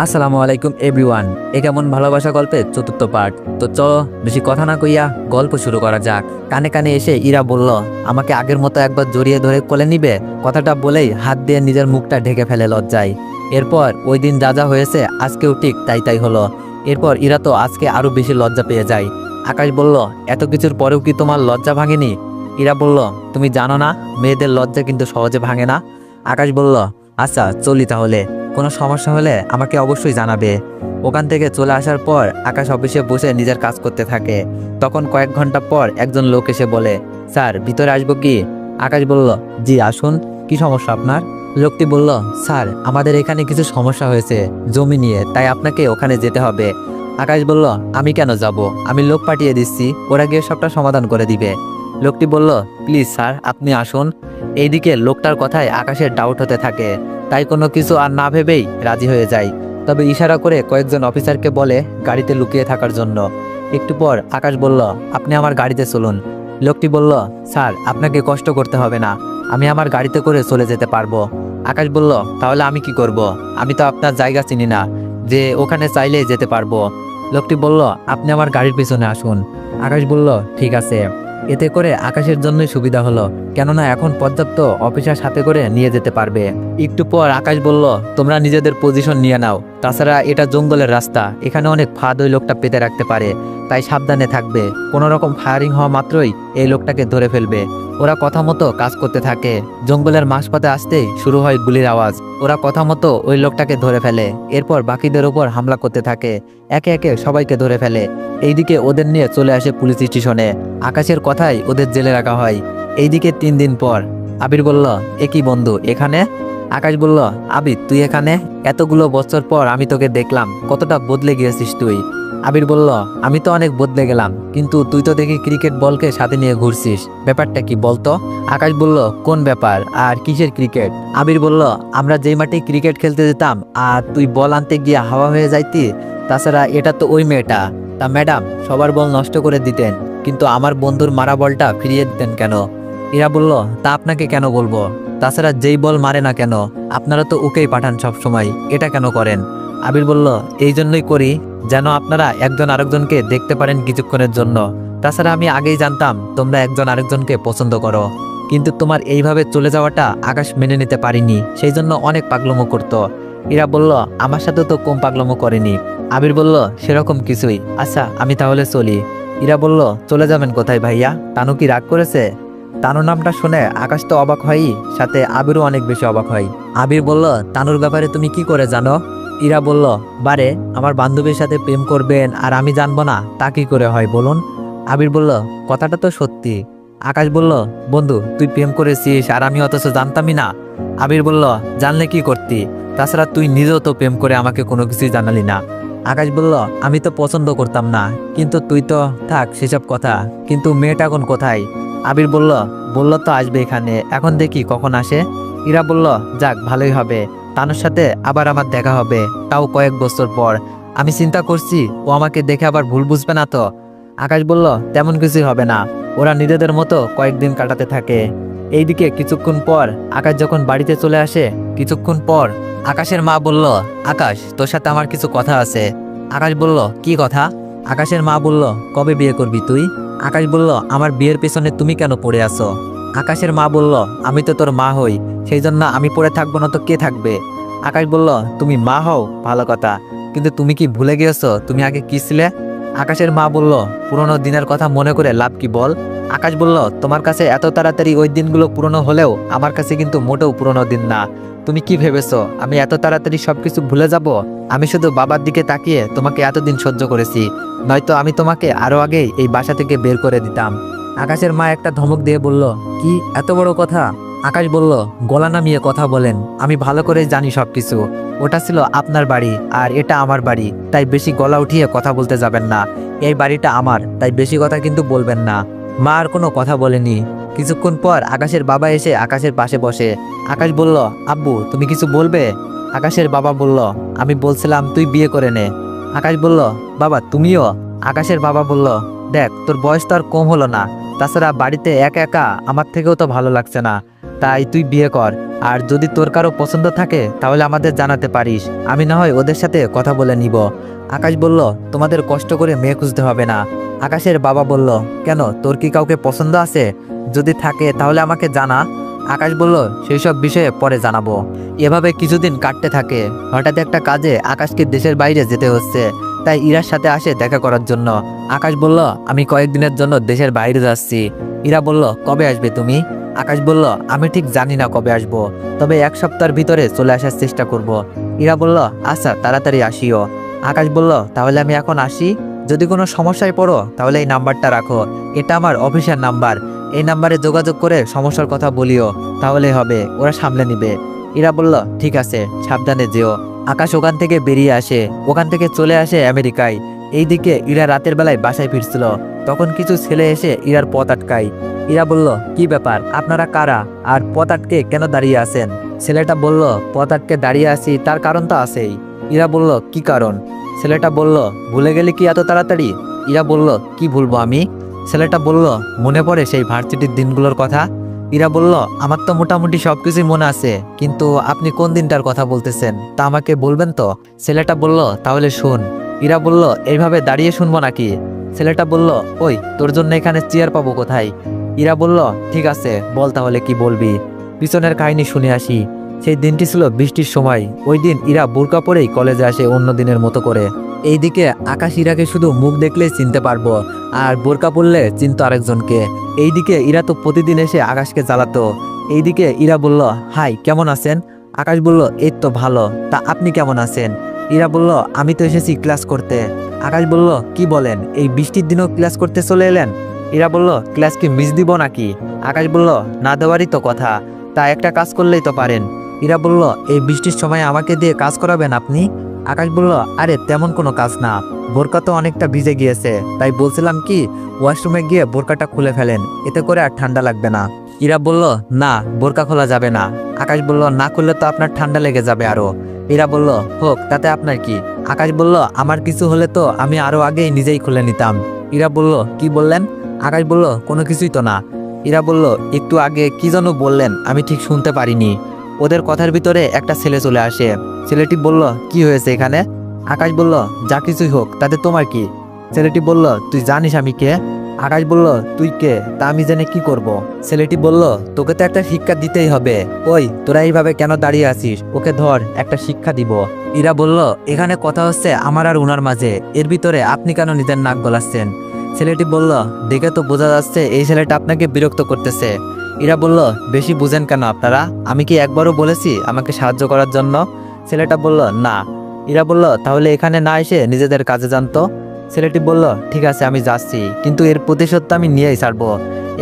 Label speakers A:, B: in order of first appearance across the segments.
A: আসসালামু আলাইকুম এভরিওয়ান এ কেমন ভালোবাসা গল্পের চতুর্থ পার্ট তো চলো, বেশি কথা না কইয়া গল্প শুরু করা যাক। কানে কানে এসে ইরা বলল, আমাকে আগের মতো একবার জড়িয়ে ধরে কোলে নিবে? কথাটা বলেই হাত দিয়ে নিজের মুখটা ঢেকে ফেলে লজ্জায়। এরপর ওই দিন যা যা হয়েছে, আজকেও ঠিক তাই তাই হলো। এরপর ইরা তো আজকে আরও বেশি লজ্জা পেয়ে যায়। আকাশ বলল, এত কিছুর পরেও কি তোমার লজ্জা ভাঙেনি? ইরা বলল, তুমি জানো না, মেয়েদের লজ্জা কিন্তু সহজে ভাঙে না। আকাশ বলল আচ্ছা চলি তাহলে। কোনো সমস্যা হলে আমাকে অবশ্যই জানাবে। ওখান থেকে চলে আসার পর আকাশ অফিসে বসে নিজের কাজ করতে থাকে। তখন কয়েক ঘণ্টা পর একজন লোক এসে বলে, স্যার, ভিতরে আসব কি? আকাশ বলল, জি, আসুন। কি সমস্যা আপনার? লোকটি বলল, স্যার, আমাদের এখানে কিছু সমস্যা হয়েছে জমি নিয়ে, তাই আপনাকে ওখানে যেতে হবে। আকাশ বলল, আমি কেন যাব? আমি লোক পাঠিয়ে দিচ্ছি, ওরা গিয়ে সবটা সমাধান করে দিবে। লোকটি বলল, প্লিজ, স্যার, আপনি আসুন। এইদিকে লোকটার কথায় আকাশের ডাউট হতে থাকে। তাই কোনো কিছু আর না ভেবেই রাজি হয়ে যায়। তবে ইশারা করে কয়েকজন অফিসারকে বলে গাড়িতে লুকিয়ে থাকার জন্য। একটু পর আকাশ বলল, আপনি আমার গাড়িতে চলুন। লোকটি বলল, স্যার, আপনাকে কষ্ট করতে হবে না। আমি আমার গাড়িতে করে চলে যেতে পারব। আকাশ বলল, তাহলে আমি কি করব? আমি তো আপনার জায়গা চিনি না, যে ওখানে চাইলে যেতে পারব। লোকটি বলল, আপনি আমার গাড়ির পিছনে আসুন। আকাশ বলল, ঠিক আছে। এতে করে আকাশের জন্যই সুবিধা হলো। কেননা এখন পর্যাপ্ত অফিসার সাথে করে নিয়ে যেতে পারবে। একটু পর আকাশ বলল, তোমরা নিজেদের পজিশন নিয়ে নাও। তাছাড়া এটা জঙ্গলের রাস্তা। এখানে অনেক ফাঁদ ওই লোকটা পেতে রাখতে পারে। তাই সাবধানে থাকবে। কোনো রকম ফায়ারিং হওয়া মাত্রই এই লোকটাকে ধরে ফেলবে। ওরা কথা মতো কাজ করতে থাকে। জঙ্গলের মাঝপথে আসতেই শুরু হয় গুলির আওয়াজ। ওরা কথা মতো ওই লোকটাকে ধরে ফেলে। এরপর বাকিদের ওপর হামলা করতে থাকে। একে একে সবাইকে ধরে ফেলে। এইদিকে ওদের নিয়ে চলে আসে পুলিশ স্টেশনে। আকাশের কথাই ওদের জেলে রাখা হয়। এইদিকে তিন দিন পর। আবির বলল একই বন্ধু, এখানে? আকাশ বলল, আবির, তুই এখানে? এতগুলো বছর পর আমি তোকে দেখলাম, কতটা বদলে গিয়েছিস তুই। আবির বলল, আমি তো অনেক বদলে গেলাম, কিন্তু তুই তো দেখি ক্রিকেট বলকে সাথে নিয়ে ঘুরছিস। ব্যাপারটা কি বলতো? আকাশ বলল, কোন ব্যাপার, আর কিসের ক্রিকেট? আবির বলল, আমরা যেই মাঠে ক্রিকেট খেলতে যেতাম, আর তুই বল আনতে গিয়ে হাওয়া হয়ে যাইতি, তাছাড়া এটা তো ওই মেয়েটা। তা ম্যাডাম, সবার বল নষ্ট করে দিতেন, কিন্তু আমার বন্ধুর মারা বলটা ফিরিয়ে দিতেন কেন? এরা বলল, তা আপনাকে কেন বলব? তাছাড়া যেই বল মারে না কেন, আপনারা তো ওকেই পাঠান সব সময় এটা কেন করেন? আবির বলল, এই জন্যই করি, যেন আপনারা একজন আরেকজনকে দেখতে পারেন কিছুক্ষণের জন্য। তাছাড়া আমি আগেই জানতাম, তোমরা একজন আরেকজনকে পছন্দ করো। কিন্তু তোমার এইভাবে চলে যাওয়াটা আকাশ মেনে নিতে পারিনি, সেই জন্য অনেক পাগলমো করতো। এরা বলল, আমার সাথে তো কম পাগলমো করেনি। আবির বলল, সেরকম কিছুই। আচ্ছা আমি তাহলে চলি। ইরা বলল, চলে যাবেন কোথায় ভাইয়া? তানু কি রাগ করেছে? তানু নামটা শুনে আকাশ তো অবাক হয়ই, সাথে আবিরও অনেক বেশি অবাক হয়। আবির বলল, তানুর ব্যাপারে তুমি কি করে জানো? ইরা বলল, বারে, আমার বান্ধবীর সাথে প্রেম করবেন আর আমি জানব না, তা কি করে হয়, বলুন? আবির বলল, কথাটা তো সত্যি। আকাশ বলল, বন্ধু, তুই প্রেম করেছিস আর আমি অথচ জানতামই না। আবির বলল, জানলে কি করতি? তাছাড়া তুই নিজেও তো প্রেম করে আমাকে কোনো কিছুই জানালি না। আকাশ বলল, আমি তো পছন্দ করতাম না, কিন্তু তুই তো, থাক, সেসব কথা, কিন্তু মেয়েটা এখন কোথায়? আবির বলল বলল তো আসবে এখানে, এখন দেখি কখন আসে। ইরা বলল, যাক, ভালোই হবে। তানুর সাথে আবার আমার দেখা হবে, তাও কয়েক বছর পর। আমি চিন্তা করছি, ও আমাকে দেখে আবার ভুল বুঝবে না তো? আকাশ বলল, তেমন কিছুই হবে না। ওরা নিজেদের মতো কয়েকদিন কাটাতে থাকে। এইদিকে কিছুক্ষণ পর আকাশ যখন বাড়িতে চলে আসে, কিছুক্ষণ পর আকাশের মা বলল, আকাশ, তোর সাথে আমার কিছু কথা আছে। আকাশ বলল, কি কথা? আকাশের মা বলল, কবে বিয়ে করবি তুই? আকাশ বলল, আমার বিয়ের পেছনে তুমি কেন পড়ে আছো? আকাশের মা বলল, আমি তো তোর মা হই সেই জন্য আমি পড়ে থাকব না তো কে থাকবে? আকাশ বলল, তুমি মা হও, ভালো কথা, কিন্তু তুমি কি ভুলে গিয়েছো? তুমি আগে কি ছিলে? আকাশের মা বলল, পুরনো দিনের কথা মনে করে লাভ কি বল? আকাশ বলল, তোমার কাছে এত তাড়াতাড়ি ওই দিনগুলো পুরনো হলেও আমার কাছে কিন্তু মোটেও পুরনো দিন না। তুমি কি ভেবেছো, আমি এত তাড়াতাড়ি সবকিছু ভুলে যাব? আমি শুধু বাবার দিকে তাকিয়ে তোমাকে এতদিন সহ্য করেছি। নয়তো আমি তোমাকে আরও আগেই এই বাসা থেকে বের করে দিতাম। আকাশের মা একটা ধমক দিয়ে বলল, কি, এত বড় কথা? আকাশ বলল, গলা নামিয়ে কথা বলেন, আমি ভালো করে জানি সবকিছু। ওটা ছিল আপনার বাড়ি, আর এটা আমার বাড়ি, তাই বেশি গলা উঠিয়ে কথা বলতে যাবেন না। এই বাড়িটা আমার, তাই বেশি কথা কিন্তু বলবেন না। মা আর কোনো কথা বলেনি। কিছুক্ষণ পর আকাশের বাবা এসে আকাশের পাশে বসে। আকাশ বলল, আব্বু, তুমি কিছু বলবে? আকাশের বাবা বলল, আমি বলছিলাম তুই বিয়ে করে নে। আকাশ বলল, বাবা, তুমিও? আকাশের বাবা বলল, দেখ, তোর বয়স তো আর কম হলো না। তাছাড়া বাড়িতে একা একা আমার থেকেও তো ভালো লাগছে না। তাই তুই বিয়ে কর। আর যদি তোর কারও পছন্দ থাকে, তাহলে আমাদের জানাতে পারিস। আমি না হয় ওদের সাথে কথা বলে নিব। আকাশ বলল, তোমাদের কষ্ট করে মেয়ে খুঁজতে হবে না। আকাশের বাবা বলল, কেন, তোর কি কাউকে পছন্দ আছে? যদি থাকে, তাহলে আমাকে জানা। আকাশ বলল সেই সব বিষয়ে পরে জানাব। এভাবে কিছুদিন কাটতে থাকে। হঠাৎ একটা কাজে আকাশকে দেশের বাইরে যেতে হচ্ছে। তাই ইরার সাথে আসে দেখা করার জন্য। আকাশ বলল, আমি কয়েকদিনের জন্য দেশের বাইরে যাচ্ছি। ইরা বলল, কবে আসবে তুমি? আকাশ বলল, আমি ঠিক জানি না কবে আসব, তবে এক সপ্তাহের ভিতরে চলে আসার চেষ্টা করব। ইরা বলল আচ্ছা তাড়াতাড়ি আসিও। আকাশ বলল, তাহলে আমি এখন আসি। যদি কোনো সমস্যায় পড়ো, তাহলে এই নাম্বারটা রাখো। এটা আমার অফিসের নাম্বার। এই নাম্বারে যোগাযোগ করে সমস্যার কথা বলিও, তাহলে হবে, ওরা সামলে নিবে। ইরা বলল, ঠিক আছে, সাবধানে যেও। আকাশ ওখান থেকে বেরিয়ে আসে। ওখান থেকে চলে আসে আমেরিকায়। এইদিকে ইরা রাতের বেলায় বাসায় ফিরছিল। তখন কিছু ছেলে এসে ইরার পথ আটকায়। ইরা বলল, কি ব্যাপার? আপনারা কারা? আর পথ কেন দাঁড়িয়ে আছেন? ছেলেটা বলল পথ দাঁড়িয়ে আছি, তার কারণ তো আছেই। ইরা বলল, কি কারণ? ছেলেটা বলল, ভুলে গেলে কি এত তাড়াতাড়ি? ইরা বলল, কি ভুলবো আমি? ছেলেটা বলল, মনে পড়ে সেই ভার্সিটির দিনগুলোর কথা? ইরা বলল, আমার তো মোটামুটি সবকিছুই মনে আছে, কিন্তু আপনি কোন দিনটার কথা বলতেছেন? তা আমাকে বলবেন তো? ছেলেটা বলল, তাহলে শুন। ইরা বলল, এইভাবে দাঁড়িয়ে শুনব নাকি? ছেলেটা বলল, ওই, তোর জন্য এখানে চেয়ার পাবো কোথায়? ইরা বলল, ঠিক আছে, বল তাহলে কি বলবি? পিছনের কাহিনী শুনে আসি। সেই দিনটি ছিল বৃষ্টির সময়। ওই দিন ইরা বোরকা পরেই কলেজে আসে অন্য দিনের মতো করে। এইদিকে আকাশ ইরাকে শুধু মুখ দেখলেই চিনতে পারব, আর বোরকা পরলে চিনতো আরেকজনকে। এইদিকে ইরা তো প্রতিদিন এসে আকাশকে জ্বালাতো। এইদিকে ইরা বলল, হাই, কেমন আছেন? আকাশ বলল, এই তো ভালো। তা আপনি কেমন আছেন? ইরা বলল, আমি তো এসেছি ক্লাস করতে। আকাশ বলল, কি বলেন? এই বৃষ্টির দিনও ক্লাস করতে চলে এলেন? ইরা বলল, ক্লাস কি মিস দিব নাকি? আকাশ বলল, না দেওয়ারই তো কথা। তা একটা কাজ করলেই তো পারেন। ইরা বলল, এই বৃষ্টির সময় আমাকে দিয়ে কাজ করাবেন আপনি? আকাশ বলল, আরে, তেমন কোনো কাজ না। বোরকা তো অনেকটা ভিজে গিয়েছে। তাই বলছিলাম কি, ওয়াশরুমে গিয়ে বোরকাটা খুলে ফেলেন। এতে করে আর ঠান্ডা লাগবে না। ইরা বলল, না, বোরকা খোলা যাবে না। আকাশ বলল, না খুললে তো আপনার ঠান্ডা লেগে যাবে আরও। ইরা বলল, হোক, তাতে আপনার কি? আকাশ বলল, আমার কিছু হলে তো আমি আরও আগেই নিজেই খুলে নিতাম। ইরা বলল, কি বললেন? আকাশ বলল, কোনো কিছুই তো না। ইরা বলল, একটু আগে কি যেন বললেন, আমি ঠিক শুনতে পারিনি। ওদের কথার ভিতরে একটা ছেলে চলে আসে। ছেলেটি বলল, কি হয়েছে এখানে? আকাশ বলল, যা কিছুই হোক, তাতে তোমার কি? ছেলেটি বলল, তুই জানিস আমি কে? আকাশ বলল, তুই কে? তা আমি জেনে কি করব। ছেলেটি বলল, তোকে তো একটা শিক্ষা দিতেই হবে। ওই, তোরা এইভাবে কেন দাঁড়িয়ে আছিস? ওকে ধর, একটা শিক্ষা দিব। ইরা বলল, এখানে কথা হচ্ছে আমার আর উনার মাঝে। এর ভিতরে আপনি কেন নিজের নাক গলাচ্ছেন? ছেলেটি বলল, দেখে তো বোঝা যাচ্ছে এই ছেলেটা আপনাকে বিরক্ত করতেছে। ইরা বলল, বেশি বুঝেন কেন আপনারা? আমি কি একবারও বলেছি আমাকে সাহায্য করার জন্য? ছেলেটা বলল, না। ইরা বলল, তাহলে এখানে না এসে নিজেদের কাজে জানতো ছেলেটি বলল, ঠিক আছে, আমি যাচ্ছি, কিন্তু এর প্রতিশোধ তো আমি নিয়েই ছাড়বো।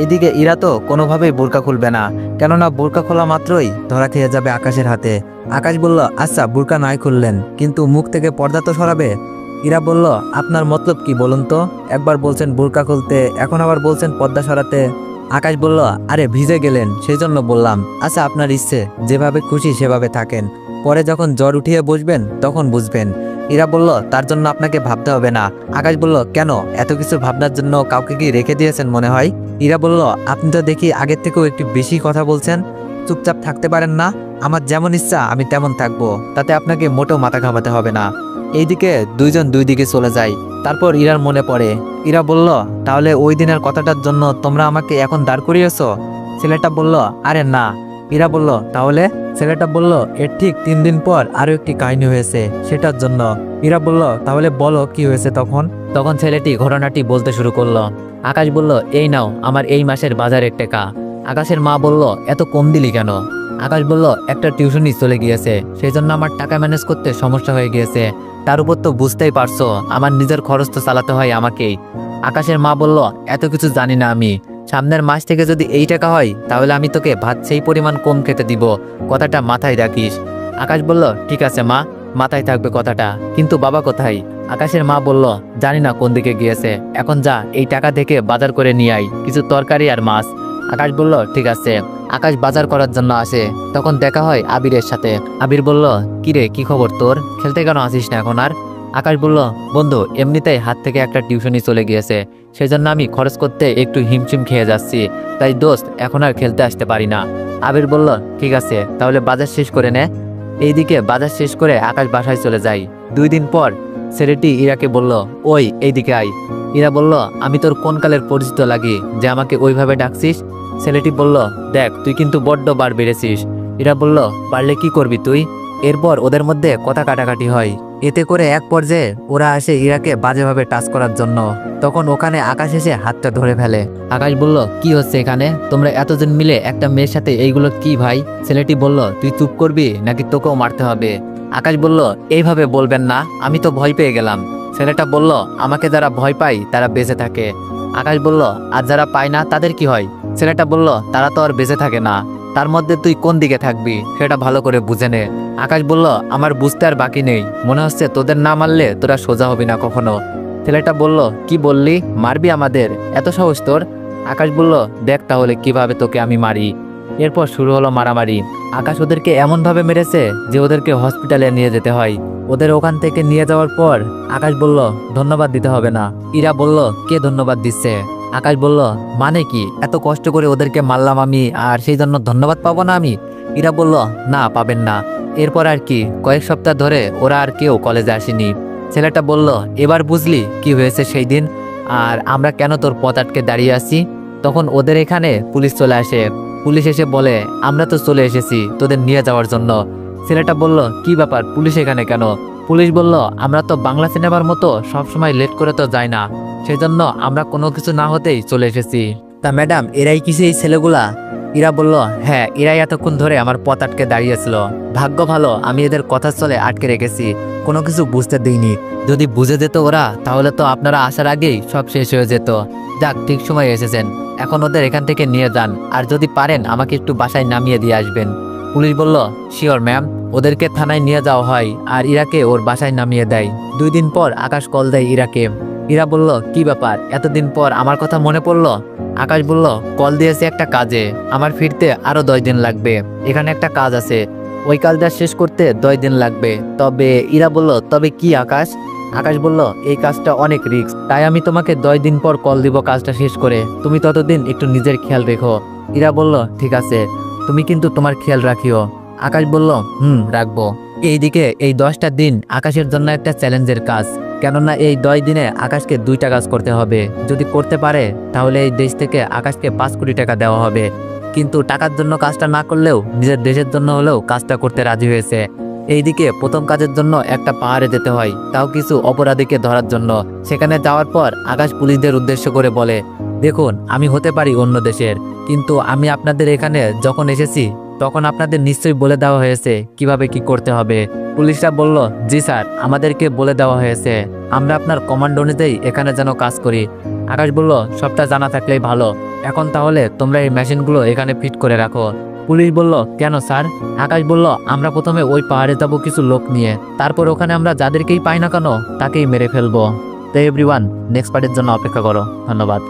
A: এদিকে ইরা তো কোনোভাবেই বোরকা খুলবে না, কেননা বোরকা খোলা মাত্রই ধরা খেয়ে যাবে আকাশের হাতে। আকাশ বলল আচ্ছা বোরকা নাই খুললেন, কিন্তু মুখ থেকে পর্দা তো সরাবে? ইরা বলল, আপনার মতলব কি বলুন তো? একবার বলছেন, বোরকা খুলতে। এখন আবার বলছেন, পদ্মা সরাতে। আকাশ বলল, আরে, ভিজে গেলেন। সেই জন্য বললাম আচ্ছা আপনার ইচ্ছে, যেভাবে খুশি সেভাবে থাকেন। পরে যখন জ্বর উঠিয়ে বসবেন, তখন বুঝবেন। ইরা বলল, তার জন্য আপনাকে ভাবতে হবে না। আকাশ বলল, কেন? এত কিছু ভাবনার জন্য কাউকে কি রেখে দিয়েছেন মনে হয়? ইরা বলল, আপনি তো দেখি আগের থেকেও একটু বেশি কথা বলছেন। চুপচাপ থাকতে পারেন না। আমার যেমন ইচ্ছা, আমি তেমন থাকব। তাতে আপনাকে মোটেও মাথা ঘামাতে হবে না। এইদিকে দুইজন দুই দিকে চলে যায়। তারপর ইরার মনে পড়ে। ইরা বলল, তাহলে ওই দিনের কথাটার জন্য তোমরা আমাকে এখন দাঁড় করিয়েছো? ছেলেটা বলল, আরে না। ইরা বলল, তাহলে? ছেলেটা বলল, এর ঠিক তিন দিন পর আরও একটি কাহিনী হয়েছে সেটার জন্য। ইরা বলল, তাহলে বলো কি হয়েছে তখন? তখন ছেলেটি ঘটনাটি বলতে শুরু করল। আকাশ বলল, এই নাও, আমার এই মাসের বাজারের টেকা। আকাশের মা বলল, এত কম দিলি কেন? আকাশ বলল, একটা টিউশনই চলে গিয়েছে সেই জন্য আমার টাকা ম্যানেজ করতে সমস্যা হয়ে গিয়েছে। তার উপর তো বুঝতেই পারছ, আমার নিজের খরচ তো চালাতে হয় আমাকেই আকাশের মা বলল, এত কিছু জানি না আমি। সামনের মাস থেকে যদি এই টাকা হয়, তাহলে আমি তোকে ভাত সেই পরিমাণ কম খেতে দিব। কথাটা মাথায় রাখিস। আকাশ বলল, ঠিক আছে মা, মাথায় থাকবে কথাটা। কিন্তু বাবা কোথায়? আকাশের মা বলল, জানি না কোন দিকে গিয়েছে। এখন যা, এই টাকা থেকে বাজার করে নিয়ে আয়। কিছু তরকারি আর মাছ। আকাশ বলল, ঠিক আছে। আকাশ বাজার করার জন্য আসে। তখন দেখা হয় আবিরের সাথে। আবির বলল কিরে কি খবর তোর? খেলতে কেন আসিস না এখন আর? আকাশ বলল, বন্ধু, এমনিতেই হাত থেকে একটা টিউশনই চলে গিয়েছে। সেজন্য আমি খরচ করতে একটু হিমশিম খেয়ে যাচ্ছি। তাই দোস্ত, এখন আর খেলতে আসতে পারি না। আবির বলল, ঠিক আছে, তাহলে বাজার শেষ করে নে। এইদিকে বাজার শেষ করে আকাশ বাসায় চলে যায়। দুই দিন পর ছেলেটি ইরাকে বলল, ওই, এইদিকে আয়। ইরা বলল, আমি তোর কোন কালের পরিচিত লাগি? যে আমাকে ওইভাবে ডাকছিস? ছেলেটি বলল, দেখ, তুই কিন্তু বড্ড বার বেড়েছিস। ইরা বলল পারলে কি করবি তুই? এরপর ওদের মধ্যে কথা কাটাকাটি হয়। এতে করে এক পর্যায়ে ওরা আসে ইরাকে বাজেভাবে টাচ করার জন্য। তখন ওখানে আকাশ এসে হাতটা ধরে ফেলে। আকাশ বলল, কি হচ্ছে এখানে? তোমরা এতজন মিলে একটা মেয়ের সাথে এইগুলো কি ভাই? ছেলেটি বলল, তুই চুপ করবি নাকি তোকেও মারতে হবে? আকাশ বলল, এইভাবে বলবেন না, আমি তো ভয় পেয়ে গেলাম। ছেলেটা বলল, আমাকে যারা ভয় পায়, তারা বেঁচে থাকে। আকাশ বলল, আর যারা পায় না, তাদের কি হয়? ছেলেটা বলল, তারা তো আর বেঁচে থাকে না। তার মধ্যে তুই কোন দিকে থাকবি, সেটা ভালো করে বুঝে নে। আকাশ বলল, আমার বুঝতে আর বাকি নেই। মনে হচ্ছে তোদের না মারলে তোরা সোজা হবি না কখনো। ছেলেটা বলল, কি বললি? মারবি আমাদের? এত সহজ তোর? আকাশ বলল, দেখ তাহলে কীভাবে তোকে আমি মারি। এরপর শুরু হলো মারামারি। আকাশ ওদেরকে এমনভাবে মেরেছে যে ওদেরকে হসপিটালে নিয়ে যেতে হয়। ওদের ওখান থেকে নিয়ে যাওয়ার পর আকাশ বলল, ধন্যবাদ দিতে হবে না। ইরা বলল, কে ধন্যবাদ দিচ্ছে? আকাশ বলল মানে কি? এত কষ্ট করে ওদেরকে মারলাম আমি আর সেই জন্য ধন্যবাদ পাবো না আমি? ইরা বলল, না, পাবেন না। এরপর আর কি, কয়েক সপ্তাহ ধরে ওরা আর কেউ কলেজে আসেনি। ছেলেটা বলল, এবার বুঝলি কি হয়েছে সেই দিন, আর আমরা কেন তোর পথ আটকে দাঁড়িয়ে আছি? তখন ওদের এখানে পুলিশ চলে আসে। পুলিশ এসে বলে, আমরা তো চলে এসেছি তোদের নিয়ে যাওয়ার জন্য। ছেলেটা বলল, কি ব্যাপার, পুলিশ এখানে কেন? পুলিশ বলল, আমরা তো বাংলা সিনেমার মতো সবসময় লেট করে তো যাই না, সেজন্য আমরা কোনো কিছু না হতেই চলে এসেছি। তা ম্যাডাম, এরাই কিছু এই ছেলেগুলা? ইরা বলল হ্যাঁ ইরা এতক্ষণ ধরে আমার পথ আটকে দাঁড়িয়েছিল। ভাগ্য ভালো, আমি এদের কথা চলে আটকে রেখেছি। কোনো কিছু বুঝতে দিইনি। যদি বুঝে যেত ওরা, তাহলে তো আপনারা আসার আগেই সব শেষ হয়ে যেত। যাক, ঠিক সময় এসেছেন। এখন ওদের এখান থেকে নিয়ে যান। আর যদি পারেন, আমাকে একটু বাসায় নামিয়ে দিয়ে আসবেন। পুলিশ বলল, শিওর, ম্যাম। ওদেরকে থানায় নিয়ে যাওয়া হয়, আর ইরাকে ওর বাসায় নামিয়ে দেয়। দুই দিন পর আকাশ কল দেয় ইরাকে। ইরা বলল, কি ব্যাপার? এতদিন পর আমার কথা মনে পড়ল? আকাশ বলল, কল দিয়েছে একটা কাজে, আমার ফিরতে আরও দশ দিন লাগবে। এখানে একটা কাজ আছে, ওই কাজটা শেষ করতে দশ দিন লাগবে। তবে ইরা বলল, তবে কি আকাশ? আকাশ বলল, এই কাজটা অনেক রিস্ক, তাই আমি তোমাকে দশ দিন পর কল দিব কাজটা শেষ করে। তুমি ততদিন একটু নিজের খেয়াল রেখো। ইরা বলল, ঠিক আছে, তুমি কিন্তু তোমার খেয়াল রাখিও। আকাশ বলল, হুম, রাখব। এইদিকে এই দশটা দিন আকাশের জন্য একটা চ্যালেঞ্জের কাজ। কেননা এই দশ দিনে আকাশকে দুইটা কাজ করতে হবে। যদি করতে পারে, তাহলে এই দেশ থেকে আকাশকে পাঁচ কোটি টাকা দেওয়া হবে। কিন্তু টাকার জন্য কাজটা না করলেও নিজের দেশের জন্য হলেও কাজটা করতে রাজি হয়েছে। এইদিকে প্রথম কাজের জন্য একটা পাহাড়ে যেতে হয়, তাও কিছু অপরাধীকে ধরার জন্য। সেখানে যাওয়ার পর আকাশ পুলিশদের উদ্দেশ্য করে বলে, দেখুন, আমি হতে পারি অন্য দেশের, কিন্তু আমি আপনাদের এখানে যখন এসেছি, তখন আপনাদের নিশ্চয়ই বলে দেওয়া হয়েছে কীভাবে কি করতে হবে। পুলিশরা বলল, জি স্যার, আমাদেরকে বলে দেওয়া হয়েছে। আমরা আপনার কমান্ড অনুযায়ী এখানে যেন কাজ করি। আকাশ বলল, সবটা জানা থাকলেই ভালো। এখন তাহলে তোমরা এই মেশিনগুলো এখানে ফিট করে রাখো। পুলিশ বলল, কেন স্যার? আকাশ বলল, আমরা প্রথমে ওই পাহাড়ে যাব কিছু লোক নিয়ে। তারপর ওখানে আমরা যাদেরকেই পাই না কেন, তাকেই মেরে ফেলব। তো এভরিওয়ান নেক্সট পার্টের জন্য অপেক্ষা করো। ধন্যবাদ।